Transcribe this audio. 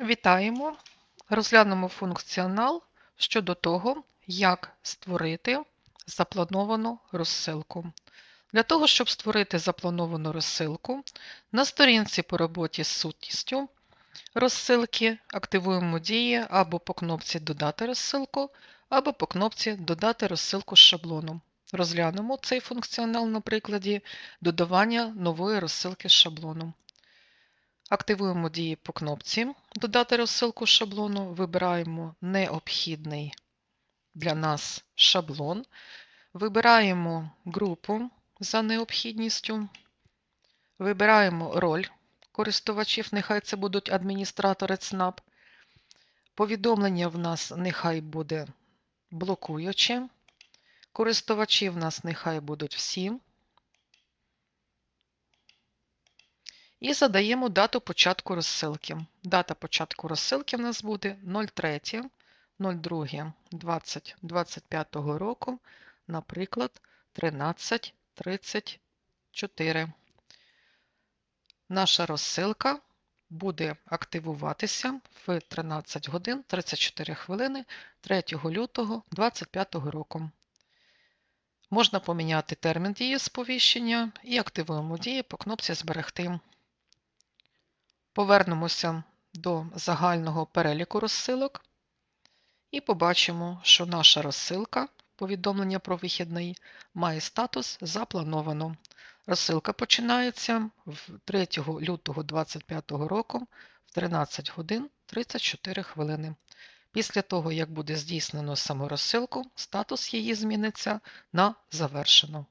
Вітаємо! Розглянемо функціонал щодо того, як створити заплановану розсилку. Для того, щоб створити заплановану розсилку, на сторінці по роботі з сутністю розсилки активуємо дії або по кнопці Додати розсилку, або по кнопці Додати розсилку з шаблоном. Розглянемо цей функціонал на прикладі додавання нової розсилки з шаблоном. Активуємо дії по кнопці Додати розсилку шаблону, вибираємо необхідний для нас шаблон, вибираємо групу за необхідністю, вибираємо роль користувачів, нехай це будуть адміністратори ЦНАП. Повідомлення в нас нехай буде блокуюче. Користувачі в нас нехай будуть всі. І задаємо дату початку розсилки. Дата початку розсилки в нас буде 03, 02, 2025 року, наприклад, 13.34. Наша розсилка буде активуватися в 13 годин 34 хвилини 3 лютого 2025 року. Можна поміняти термін дії сповіщення і активуємо дії по кнопці Зберегти. Повернемося до загального переліку розсилок і побачимо, що наша розсилка, повідомлення про вихідний, має статус заплановано. Розсилка починається 3 лютого 2025 року в 13 годин 34 хвилини. Після того, як буде здійснено саму розсилку, статус її зміниться на завершено.